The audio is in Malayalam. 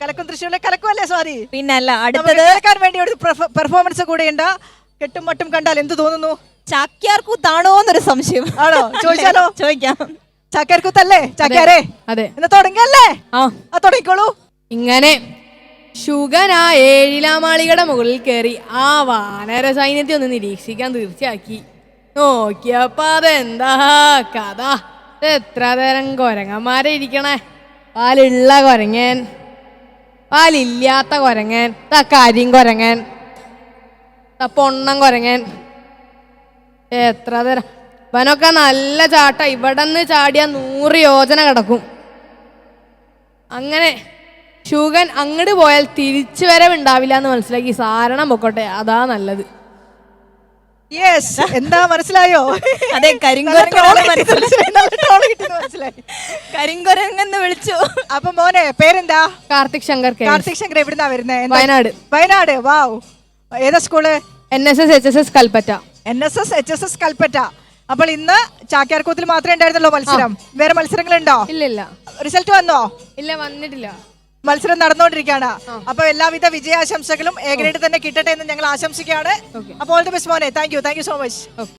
കലക്കും തൃശ്ശൂരിലെ കലക്കുമല്ലേ സോറി പിന്നല്ല അല്ല അടുത്തത് കേൾക്കാൻ വേണ്ടി ഒരു പെർഫോമൻസ് കൂടെയുണ്ട്. കെട്ടും മട്ടും കണ്ടാൽ എന്ത് തോന്നുന്നു? ചാക്യാർകൂത്താണോ എന്നൊരു സംശയം. ആണോ? ചോദിച്ചാലോ? ചോദിക്കാം. ചാക്യാർക്കൂത്തല്ലേ ചാക്യാരേ? അതെ. എന്നാ തുടങ്ങല്ലേ? ആ. തുടങ്ങിക്കോളൂ. ഇങ്ങനെ ശുഗൻ ആ ഏഴിലാം മാളികയുടെ മുകളിൽ കയറി ആ വാനര സൈന്യത്തെ ഒന്ന് നിരീക്ഷിക്കാൻ തീർച്ചയാക്കി. നോക്കിയപ്പ അതെന്താ? കഥ. എത്ര തരം കൊരങ്ങന്മാരെ ഇരിക്കണേ? പാലുള്ള കൊരങ്ങൻ. പാലില്ലാത്ത കൊരങ്ങൻ കരിം കൊരങ്ങൻ ദാ പൊണ്ണം കൊരങ്ങൻ. എത്ര തരം? ഇവനൊക്കെ നല്ല ചാട്ട. ഇവിടെ നിന്ന് ചാടിയ നൂറ് യോജന കിടക്കും. അങ്ങനെ ശുഗൻ അങ്ങോട്ട് പോയാൽ തിരിച്ചു വരവുണ്ടാവില്ല എന്ന് മനസ്സിലാക്കി സാരണം പൊക്കോട്ടെ. അതാ നല്ലത്. യെസ് എന്താ? മനസ്സിലായോ? അതെ കരിങ്കുരങ്ങെന്ന് വിളിച്ചു. അപ്പൊ മോനെ പേരെന്താ? കാർത്തിക് ശങ്കർ കെ കാർത്തിക് ശങ്കർ എവിടുന്നാ വരുന്നേ? വയനാട്. വയനാട്. വാവ്. ഏതാ school? N S S H S S Kalpetta. N S S H S S Kalpetta. അപ്പോൾ ഇന്ന് ചാക്യാർകൂത്തിൽ മാത്രമേ ഉണ്ടായിരുന്നുള്ളൂ മത്സരം. വേറെ മത്സരങ്ങളുണ്ടോ? ഇല്ല ഇല്ല റിസൾട്ട് വന്നോ? ഇല്ല വന്നിട്ടില്ല. മത്സരം നടന്നുകൊണ്ടിരിക്കുകയാണ്. അപ്പൊ എല്ലാവിധ വിജയാശംസകളും എ ഗ്രേഡ് തന്നെ കിട്ടട്ടെ എന്ന് ഞങ്ങൾ ആശംസിക്കുകയാണ്. അപ്പോൾ ഓൾ ദി ബെസ്റ്റ് മോനെ. Thank you thank you so much